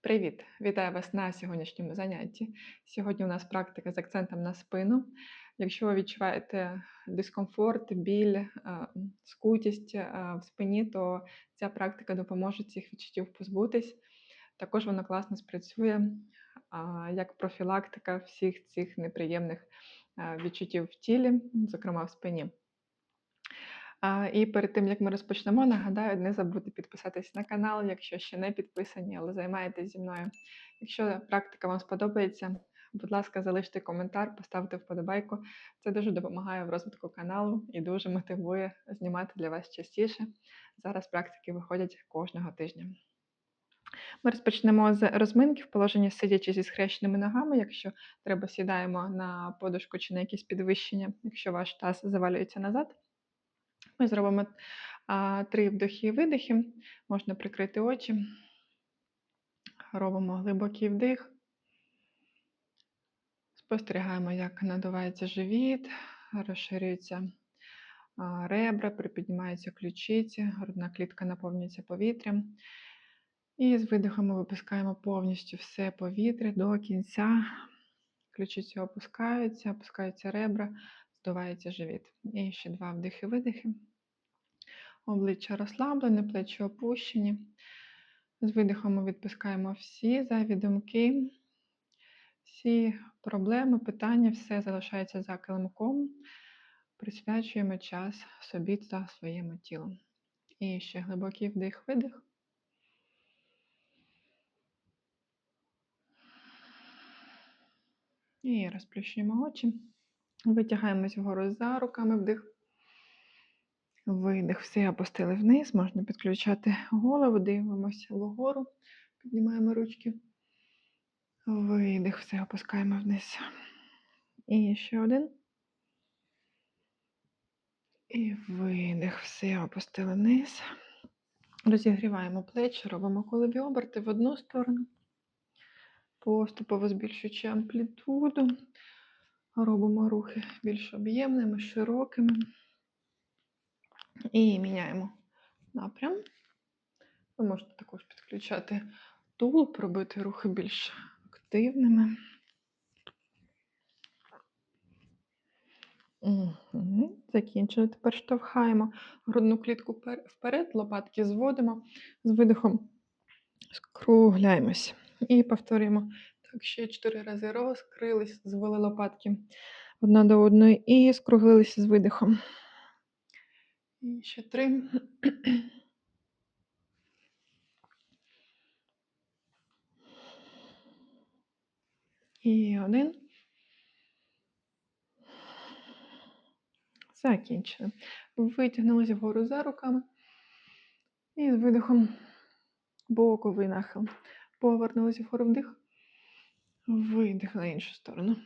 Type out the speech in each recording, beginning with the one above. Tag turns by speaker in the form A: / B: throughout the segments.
A: Привіт! Вітаю вас на сьогоднішньому занятті. Сьогодні у нас практика з акцентом на спину. Якщо ви відчуваєте дискомфорт, біль, е, скутість е, в спині, то ця практика допоможе цих відчуттів позбутись. Також вона класно спрацює як профілактика всіх цих неприємних е, відчуттів в тілі, зокрема в спині. І перед тим як ми розпочнемо, нагадаю, не забудьте підписатись на канал, якщо ще не підписані, але займаєтесь зі мною. Якщо практика вам сподобається, будь ласка, залиште коментар, поставте вподобайку. Це дуже допомагає в розвитку каналу і дуже мотивує знімати для вас частіше. Зараз практики виходять кожного тижня. Ми розпочнемо з розминки в положенні сидячи зі схрещеними ногами. Якщо треба, сідаємо на подушку чи на якісь підвищення, якщо ваш таз завалюється назад. Ми зробимо три вдохи і видихи. Можна прикрити очі. Робимо глибокий вдих. Спостерігаємо, як надувається живіт, розширюються ребра, припіднімаються ключиці, грудна клітка наповнюється повітрям. І з видихом ми випускаємо повністю все повітря до кінця. Ключиці опускаються, опускаються ребра, здувається живіт. І ще два вдихи-видихи. Обличчя розслаблене, плечі опущені. З видихом ми відпускаємо всі зайві думки, всі проблеми, питання, все залишається за килимком. Присвячуємо час собі та своєму тілу. І ще глибокий вдих-видих. І розплющуємо очі. Витягаємось вгору за руками вдих. Видих. Все опустили вниз. Можна підключати голову, дивимося вгору, піднімаємо ручки. Видих, все опускаємо вниз. І ще один. І видих. Все опустили вниз. Розігріваємо плечі, робимо колові оберти в одну сторону. Поступово збільшуючи амплітуду. Робимо рухи більш об'ємними, широкими. І міняємо напрям. Ви можете також підключати тулуб, робити рухи більш активними. Угу. Закінчили. Тепер штовхаємо грудну клітку вперед, лопатки зводимо, з видихом скругляємось. І повторюємо. Так, ще чотири рази розкрились, звели лопатки одна до одної і скруглилися з видихом. І ще три. І один. Закінчили. Витягнулися вгору за руками. І з видихом боковий нахил. Повернулися вгору вдих. Видих на іншу сторону.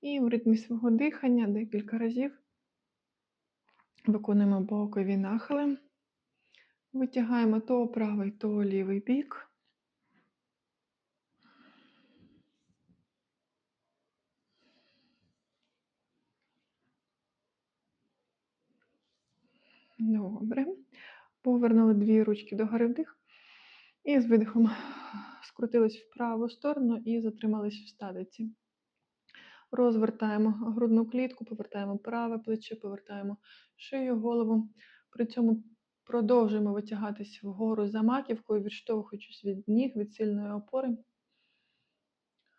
A: І в ритмі свого дихання декілька разів виконуємо бокові нахили. Витягаємо то правий, то лівий бік. Добре. Повернули дві ручки до гори вдих. І з видихом скрутились в праву сторону і затримались в стадиці. Розвертаємо грудну клітку, повертаємо праве плече, повертаємо шию, голову. При цьому продовжуємо витягатись вгору за маківкою, відштовхуючись від ніг, від сильної опори.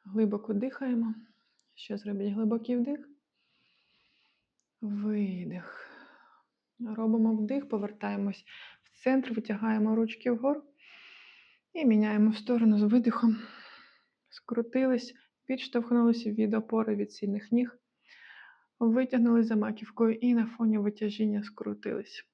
A: Глибоко дихаємо. Ще зробіть глибокий вдих. Видих. Робимо вдих, повертаємось в центр, витягаємо ручки вгору і міняємо в сторону з видихом. Скрутились, підштовхнулися від опори від сильних ніг, витягнули за маківкою і на фоні витяжіння скрутились.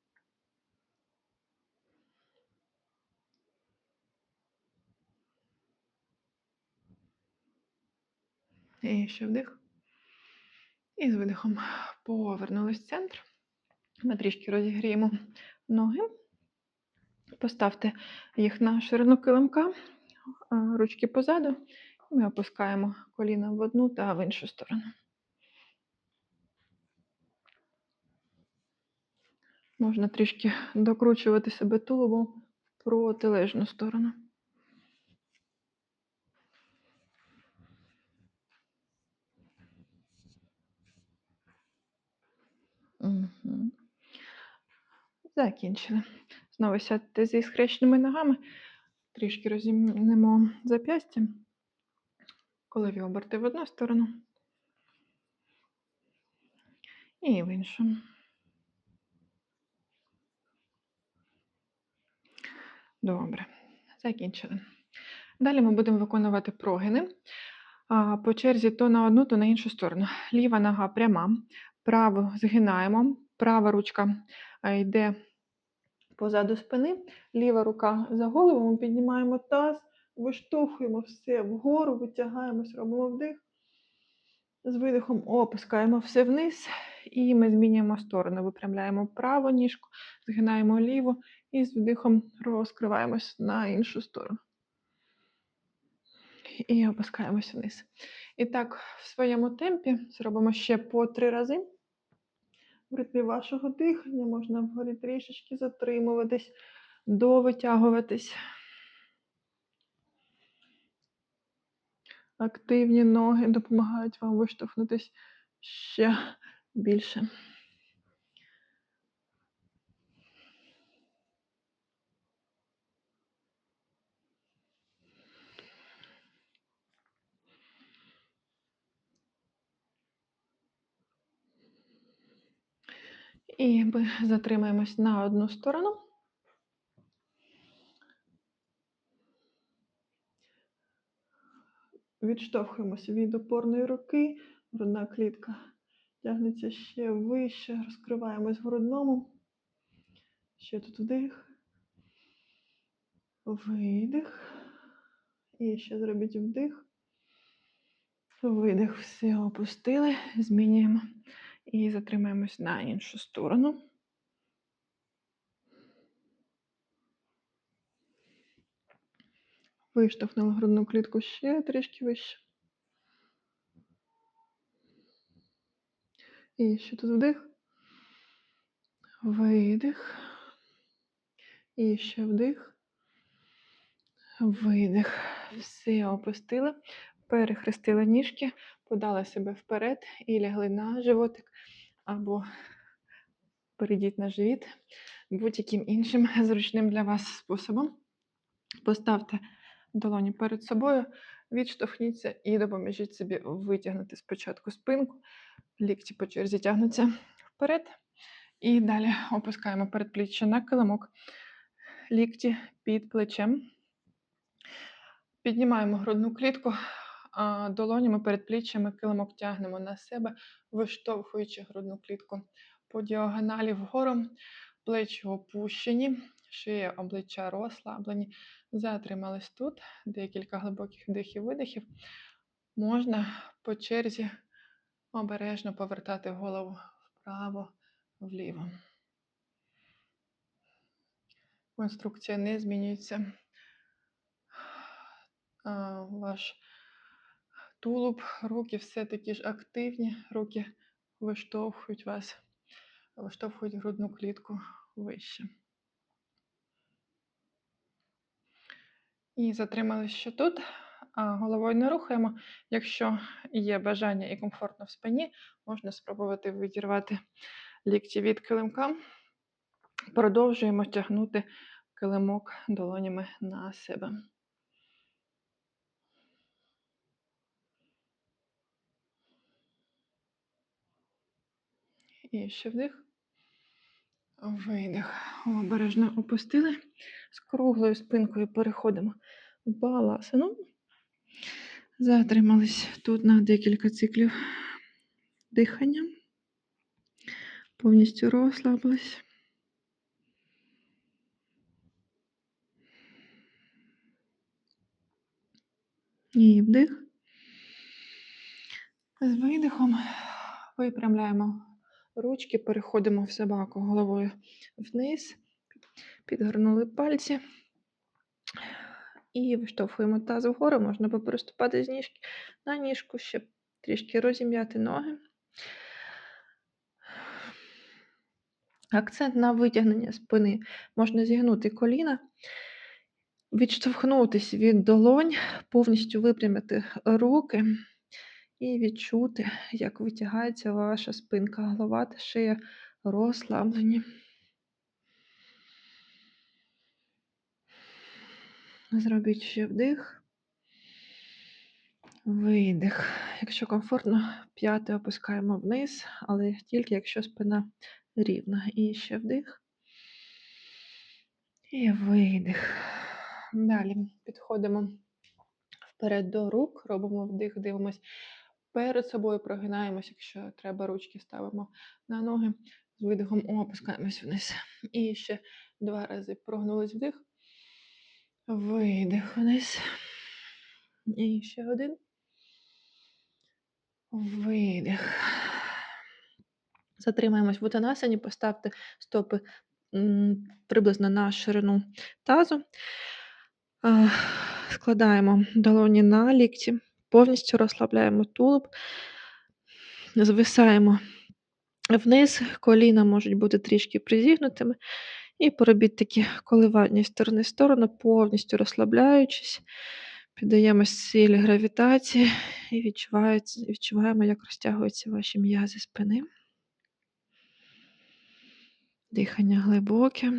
A: І ще вдих. І з видихом повернулись в центр. Ми трішки розігріємо ноги. Поставте їх на ширину килимка, ручки позаду, ми опускаємо коліна в одну та в іншу сторону. Можна трішки докручувати себе тулубом в протилежну сторону. Угу. Закінчили. Знову сядьте зі схрещеними ногами, трішки розімнемо зап'ястя. Колові оберти в одну сторону. І в іншу. Добре, закінчили. Далі ми будемо виконувати прогини. По черзі то на одну, то на іншу сторону. Ліва нога пряма, праву згинаємо, права ручка йде позаду спини, ліва рука за голову, ми піднімаємо таз, виштовхуємо все вгору, витягаємось, робимо вдих. З видихом опускаємо все вниз, і ми змінюємо сторону. Випрямляємо праву ніжку, згинаємо ліву і з вдихом розкриваємось на іншу сторону. І опускаємось вниз. І так, в своєму темпі зробимо ще по три рази. В ритмі вашого дихання можна вгорі трішечки затримуватись, довитягуватись. Активні ноги допомагають вам виштовхнутись ще більше. І ми затримаємось на одну сторону. Відштовхуємося від опорної руки, грудна клітка тягнеться ще вище, розкриваємось в грудному. Ще тут вдих, видих. І ще зробіть вдих. Видих, все опустили, змінюємо і затримаємось на іншу сторону. Виштовхнули грудну клітку ще трішки вище. І ще тут вдих, видих. І ще вдих, видих. Все опустили, перехрестили ніжки, подали себе вперед і лягли на животик або перейдіть на живіт будь-яким іншим зручним для вас способом. Поставте долоні перед собою, відштовхніться і допоможіть собі витягнути спочатку спинку, лікті по черзі тягнуться вперед. І далі опускаємо передпліччя на килимок, лікті під плечем. Піднімаємо грудну клітку, долонями перед пліччями килимок тягнемо на себе, виштовхуючи грудну клітку по діагоналі вгору, плечі опущені, шия обличчя розслаблені. Затримались тут, декілька глибоких вдихів-видихів. Можна по черзі обережно повертати голову вправо, вліво. Конструкція не змінюється. Ваш тулуб, руки все такі ж активні, руки виштовхують вас, виштовхують грудну клітку вище. І затримали ще тут. а Головою не рухаємо. Якщо є бажання і комфортно в спині, можна спробувати відірвати лікті від килимка. Продовжуємо тягнути килимок долонями на себе. І ще вдих. Видих. Обережно опустили. З круглою спинкою переходимо в баласину. Затримались тут на декілька циклів дихання. Повністю розслабились. І вдих. З видихом випрямляємо ручки, переходимо в собаку головою вниз, підгорнули пальці. І виштовхуємо таз вгору, можна переступати з ніжки на ніжку, щоб трішки розім'яти ноги. Акцент на витягнення спини. Можна зігнути коліна, відштовхнутись від долонь, повністю випрямити руки і відчути, як витягається ваша спинка, голова та шия розслаблені. Зробіть ще вдих, видих. Якщо комфортно, п'яти опускаємо вниз, але тільки якщо спина рівна. І ще вдих. І видих. Далі підходимо вперед до рук, робимо вдих, дивимось перед собою, прогинаємось, якщо треба, ручки ставимо на ноги. З видихом опускаємось вниз. І ще два рази прогнулись вдих. Видих вниз. І ще один. Видих. Затримаємось в утанасані, поставте стопи приблизно на ширину тазу. Складаємо долоні на лікті, повністю розслабляємо тулуб, звисаємо вниз, коліна можуть бути трішки призігнутими. І поробіть такі коливання з сторони в сторону, повністю розслабляючись, піддаємо силі гравітації і відчуваємо, як розтягуються ваші м'язи спини. Дихання глибоке.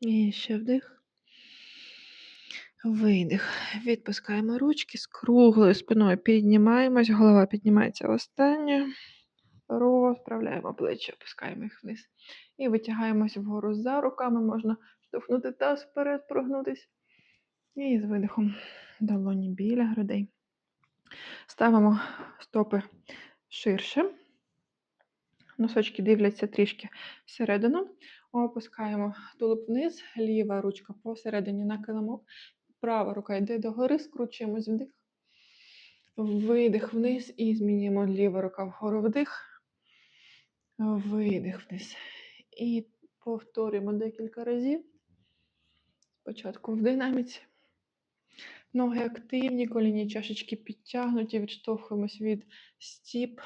A: І ще вдих. Видих. Відпускаємо ручки з круглою спиною. Піднімаємось, голова піднімається останньою. Розправляємо плечі, опускаємо їх вниз. І витягаємось вгору за руками. Можна штовхнути таз вперед, прогнутись. І з видихом долоні біля грудей. Ставимо стопи ширше. Носочки дивляться трішки всередину. Опускаємо тулуб вниз, ліва ручка посередині на килимок. Права рука йде догори, скручуємось вдих. Видих вниз і змінюємо ліва рука вгору вдих. Видих вниз. І повторюємо декілька разів. Спочатку в динаміці. Ноги активні, коліні чашечки підтягнуті, відштовхуємось від стіп.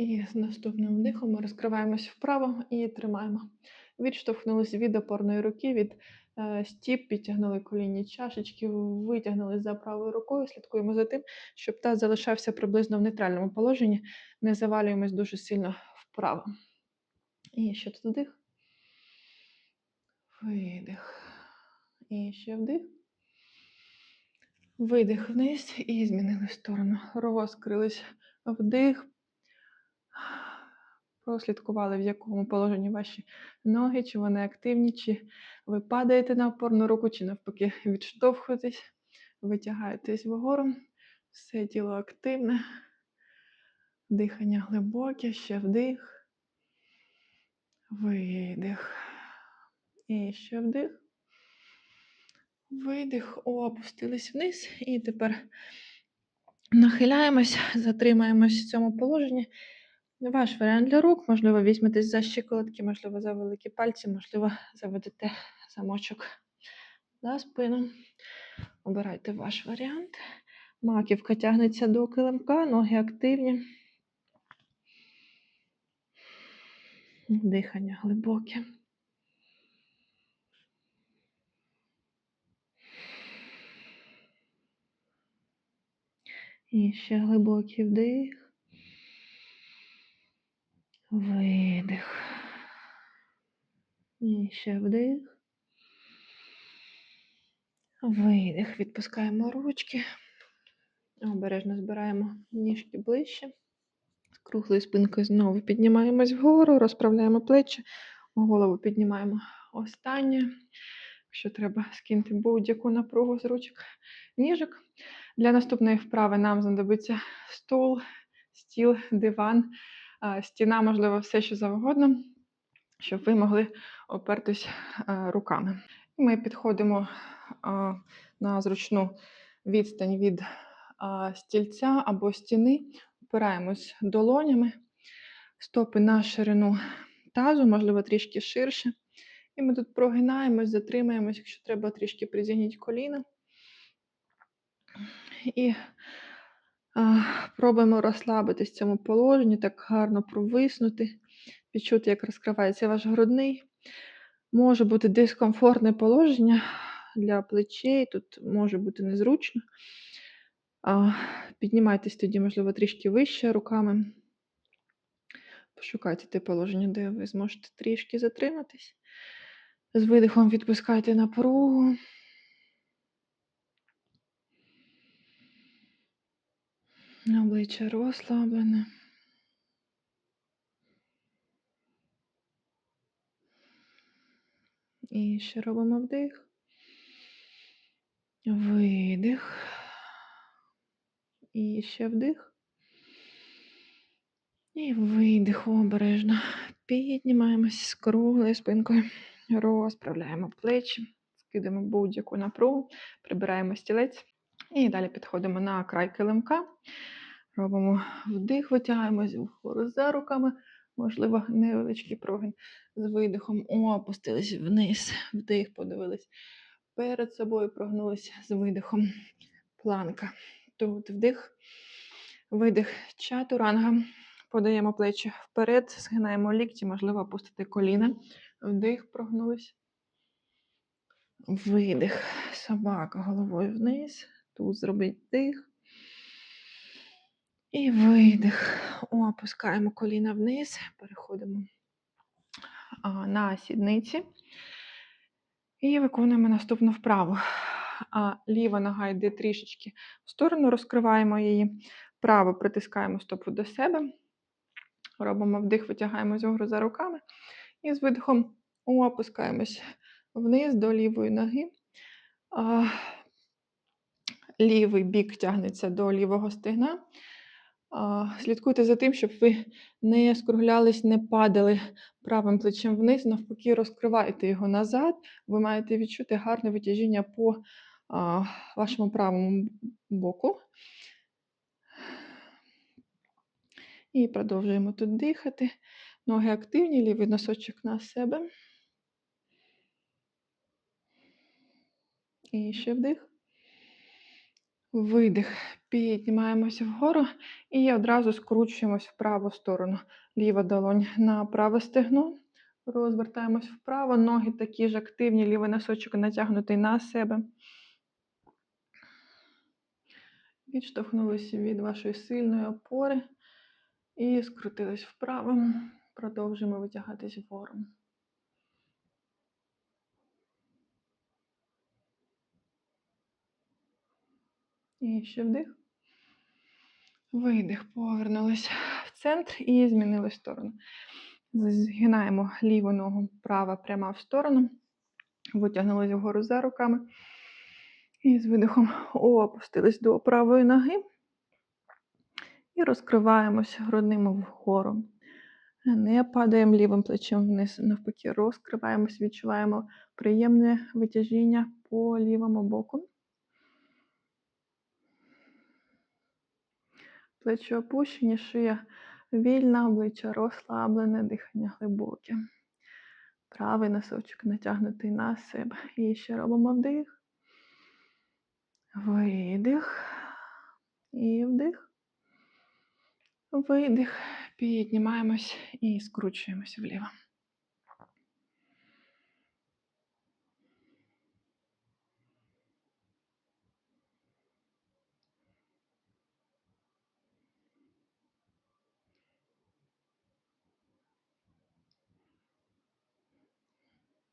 A: І з наступним вдихом ми розкриваємось вправо і тримаємо. Відштовхнулися від опорної руки, від е, стіп, підтягнули колінні чашечки, витягнули за правою рукою, слідкуємо за тим, щоб таз залишався приблизно в нейтральному положенні, не завалюємось дуже сильно вправо. І ще тут вдих. Видих. І ще вдих. Видих вниз і змінили сторону. Розкрились вдих, прослідкували, в якому положенні ваші ноги, чи вони активні, чи ви падаєте на опорну руку, чи навпаки відштовхуєтесь, витягаєтесь вгору, все тіло активне, дихання глибоке, ще вдих, видих. І ще вдих. Видих, опустились вниз. І тепер нахиляємось, затримаємось в цьому положенні. Ваш варіант для рук, можливо, візьметесь за щиколотки, можливо, за великі пальці, можливо, заведете замочок за спину. Обирайте ваш варіант. Маківка тягнеться до килимка, ноги активні. Дихання глибоке. І ще глибокий вдих. Видих. І ще вдих. Видих. Відпускаємо ручки. Обережно збираємо ніжки ближче. З круглою спинкою знову піднімаємось вгору, розправляємо плечі, голову піднімаємо останнє. Якщо треба, скиньте будь-яку напругу з ручок ніжок. Для наступної вправи нам знадобиться стул, стіл, диван стіна, можливо, все що завгодно, щоб ви могли опертись руками. Ми підходимо на зручну відстань від стільця або стіни, опираємось долонями, стопи на ширину тазу, можливо, трішки ширше. І ми тут прогинаємось, затримаємось, якщо треба, трішки призігніть коліна. І пробуємо розслабитись в цьому положенні, так гарно провиснути, відчути, як розкривається ваш грудний. Може бути дискомфортне положення для плечей, тут може бути незручно. Піднімайтесь тоді, можливо, трішки вище руками. Пошукайте те положення, де ви зможете трішки затриматись. З видихом відпускайте напругу. Обличчя розслаблене. І ще робимо вдих. Видих. І ще вдих. І видих обережно. Піднімаємось з круглою спинкою. Розправляємо плечі, скидаємо будь-яку напругу, прибираємо стілець. І далі підходимо на край килимка. Робимо вдих, витягаємось вгору за руками. Можливо, невеличкий прогин з видихом. Опустились вниз, вдих, подивились перед собою, прогнулися з видихом. Планка. Тут вдих, видих, чатуранга. Подаємо плечі вперед, згинаємо лікті, можливо, опустити коліна. Вдих, прогнулись. Видих. Собака головою вниз. Тут зробить дих. І видих. Опускаємо коліна вниз, переходимо на сідниці. І виконуємо наступну вправу. Ліва нога йде трішечки в сторону, розкриваємо її. Право притискаємо стопу до себе. Робимо вдих, витягаємо згору за руками. І з видихом опускаємось вниз до лівої ноги. Лівий бік тягнеться до лівого стегна. Слідкуйте за тим, щоб ви не скруглялись, не падали правим плечем вниз, навпаки, розкривайте його назад. Ви маєте відчути гарне витяжіння по вашому правому боку. І продовжуємо тут дихати. Ноги активні, лівий носочок на себе. І ще вдих. Видих. Піднімаємося вгору і одразу скручуємось в праву сторону. Ліва долонь на праве стегно. Розвертаємось вправо. Ноги такі ж активні, лівий носочок натягнутий на себе. Відштовхнулися від вашої сильної опори. І скрутились вправо. Продовжуємо витягатись вгору. І ще вдих. Видих. Повернулись в центр і змінили сторону. Згинаємо ліву ногу, права пряма в сторону. Витягнулись вгору за руками. І з видихом опустились до правої ноги. І розкриваємося грудним вгору. Не падаємо лівим плечем вниз, навпаки, розкриваємось, відчуваємо приємне витяжіння по лівому боку. Плечі опущені, шия вільна, обличчя розслаблене, дихання глибоке. Правий носочок натягнутий на себе. І ще робимо вдих. Видих. І вдих. Видих. Піднімаємось і скручуємось вліво.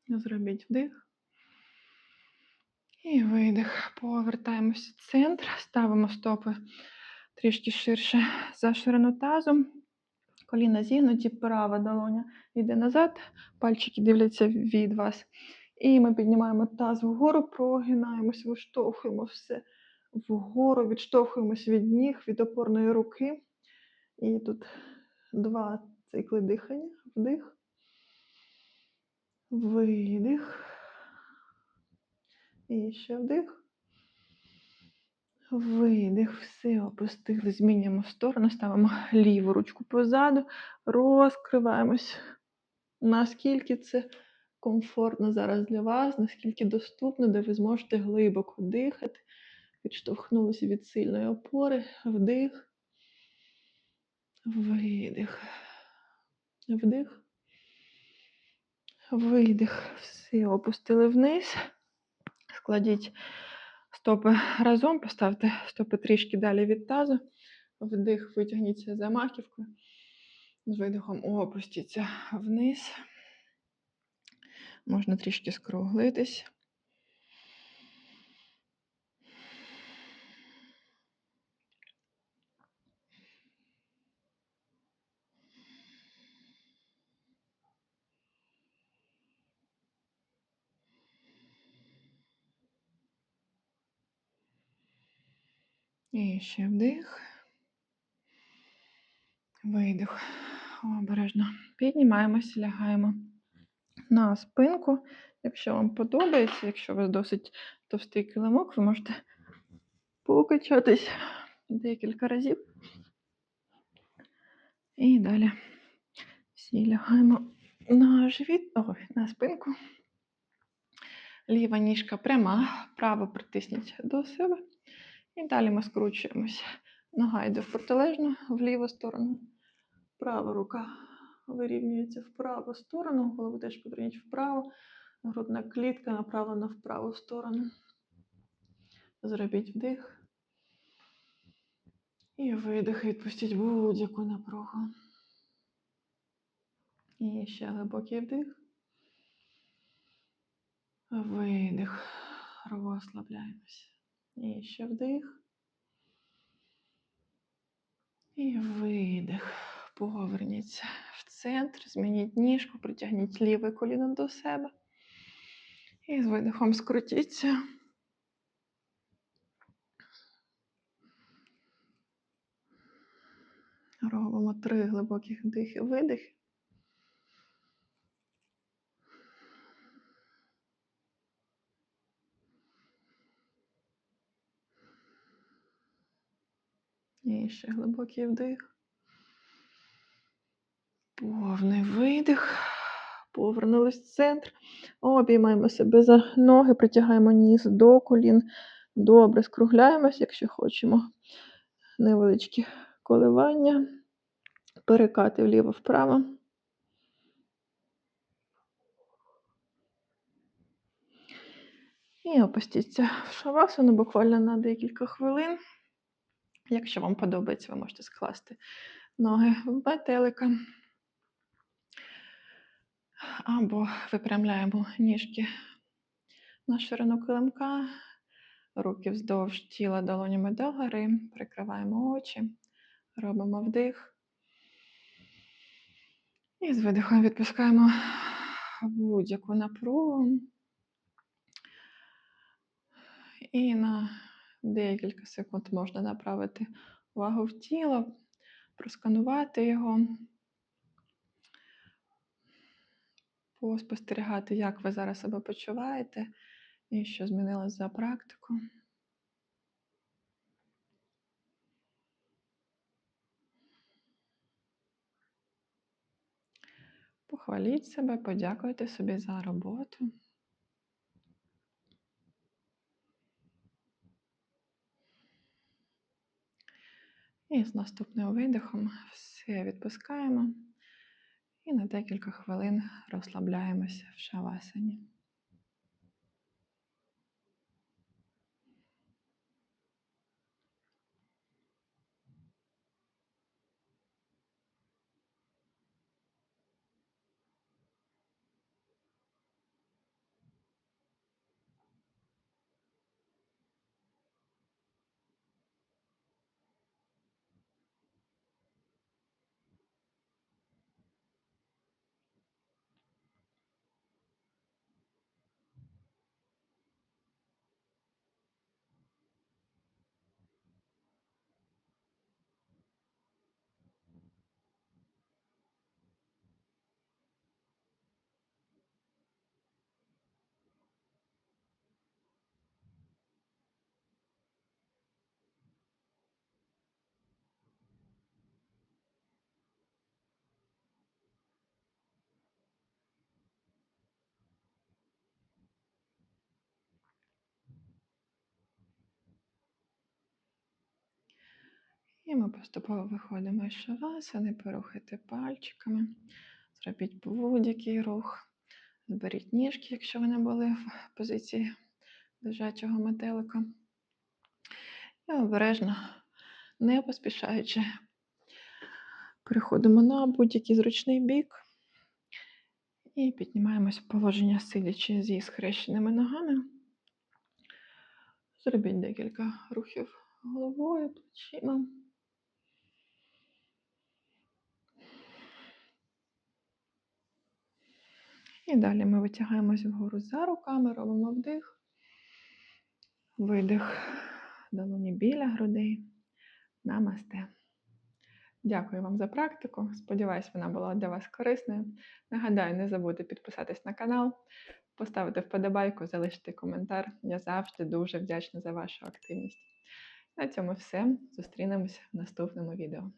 A: Зробіть вдих. І видих. Повертаємося в центр, ставимо стопи трішки ширше за ширину тазу. Коліна зігнуті, права долоня йде назад, пальчики дивляться від вас. І ми піднімаємо таз вгору, прогинаємось, виштовхуємо все вгору, відштовхуємось від ніг, від опорної руки. І тут два цикли дихання. Вдих. Видих. І ще вдих. Видих. Все, опустили. Змінюємо сторону, ставимо ліву ручку позаду, розкриваємось. Наскільки це комфортно зараз для вас, наскільки доступно, де ви зможете глибоко дихати, Відштовхнулися від сильної опори. Вдих. Видих. Вдих. Видих. Все, опустили вниз. Складіть стопи разом, поставте стопи трішки далі від тазу. Вдих, витягніться за маківкою. З видихом опустіться вниз. Можна трішки скруглитись. І ще вдих. Видих. Обережно. Піднімаємося, лягаємо на спинку. Якщо вам подобається, якщо у вас досить товстий килимок, ви можете покачатись декілька разів. І далі всі лягаємо на живіт, ой, на спинку. Ліва ніжка пряма, право притисніть до себе. І далі ми скручуємося. Нога йде в протилежну, в ліву сторону. Права рука вирівнюється в праву сторону, голову теж поверніть вправо. Грудна клітка направлена в праву сторону. Зробіть вдих. І видих. Відпустіть будь-яку напругу. І ще глибокий вдих. Видих. Розслабляємося. І ще вдих. І видих. Поверніться в центр, змініть ніжку, притягніть ліве коліно до себе. І з видихом скрутіться. Робимо три глибоких вдихи, видихи. І ще глибокий вдих. Повний видих. Повернулись в центр. Обіймаємо себе за ноги, притягаємо ніс до колін. Добре, скругляємось, якщо хочемо. Невеличкі коливання. Перекати вліво-вправо. І опустіться в шавасану буквально на декілька хвилин. Якщо вам подобається, ви можете скласти ноги в метелика. Або випрямляємо ніжки на ширину килимка, руки вздовж тіла долонями догори, прикриваємо очі, робимо вдих. І з видихом відпускаємо будь-яку напругу. І на декілька секунд можна направити увагу в тіло, просканувати його, поспостерігати, як ви зараз себе почуваєте і що змінилось за практику. Похваліть себе, подякуйте собі за роботу. І з наступним видихом все відпускаємо і на декілька хвилин розслабляємося в шавасані. І ми поступово виходимо із шавасани, порухайте пальчиками, зробіть будь-який рух, зберіть ніжки, якщо вони були в позиції лежачого метелика. І обережно, не поспішаючи, переходимо на будь-який зручний бік і піднімаємось в положення сидячи зі схрещеними ногами. Зробіть декілька рухів головою, плечима. І далі ми витягаємось вгору за руками, робимо вдих, видих, долоні біля грудей. Намасте. Дякую вам за практику. Сподіваюсь, вона була для вас корисною. Нагадаю, не забудьте підписатись на канал, поставити вподобайку, залишити коментар. Я завжди дуже вдячна за вашу активність. На цьому все. Зустрінемось в наступному відео.